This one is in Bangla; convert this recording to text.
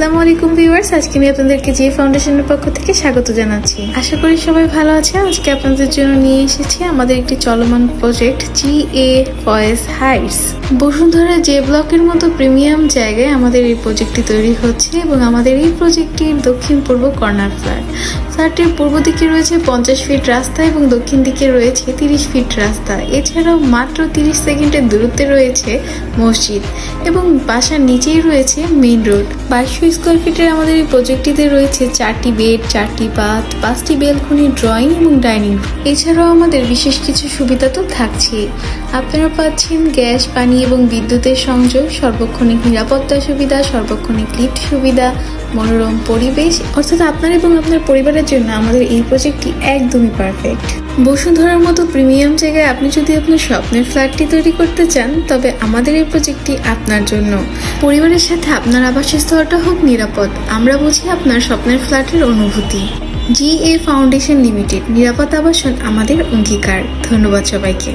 আসসালামু আলাইকুম ভিউয়ার্স। আজকে আমি আপনাদেরকে জি ফাউন্ডেশনের পক্ষ থেকে স্বাগত জানাচ্ছি। আশা করি সবাই ভালো আছেন। আজকে আপনাদের জন্য নিয়ে এসেছি আমাদের একটি চলমান project G A Foyes Heights Bashundhara J ব্লকের মতো প্রিমিয়াম জায়গায় আমাদের এই প্রজেক্টটি তৈরি হচ্ছে এবং আমাদের এই প্রজেক্টটির দক্ষিণ পূর্ব কর্নার ফ্ল্যাট ফ্ল্যাটটির পূর্ব দিকে রয়েছে পঞ্চাশ ফিট রাস্তা এবং দক্ষিণ দিকে রয়েছে তিরিশ ফিট রাস্তা। এছাড়াও মাত্র তিরিশ সেকেন্ডের দূরত্বে রয়েছে মসজিদ এবং বাসার নিচেই রয়েছে মেইন রোড। বাইশশো স্কোয়ার ফিটের আমাদের এই প্রজেক্টটিতে রয়েছে চারটি বেড, চারটি বাথ, পাঁচটি বেলকনি ড্রয়িং এবং ডাইনিং এছাড়াও আমাদের বিশেষ কিছু সুবিধা তো থাকছেই আপনারা পাচ্ছেন গ্যাস, পানি এবং বিদ্যুতের সংযোগ, সর্বক্ষণিক নিরাপত্তা সুবিধা, সর্বক্ষণিক লিফট সুবিধা, মনোরম পরিবেশ। অর্থাৎ আপনার এবং আপনার পরিবারের জন্য আমাদের এই প্রজেক্টটি একদমই পারফেক্ট বসুন্ধরার মতো প্রিমিয়াম জায়গায় আপনি যদি আপনার স্বপ্নের ফ্ল্যাটটি তৈরি করতে চান, তবে আমাদের এই প্রজেক্টটি আপনার জন্য। পরিবারের সাথে আপনার আবাসস্থলটা হোক নিরাপদ, আমরা বুঝি আপনার স্বপ্নের ফ্ল্যাটের অনুভূতি। জি এ ফাউন্ডেশন লিমিটেড, নিরাপদ আবাসন আমাদের অঙ্গীকার। ধন্যবাদ সবাইকে।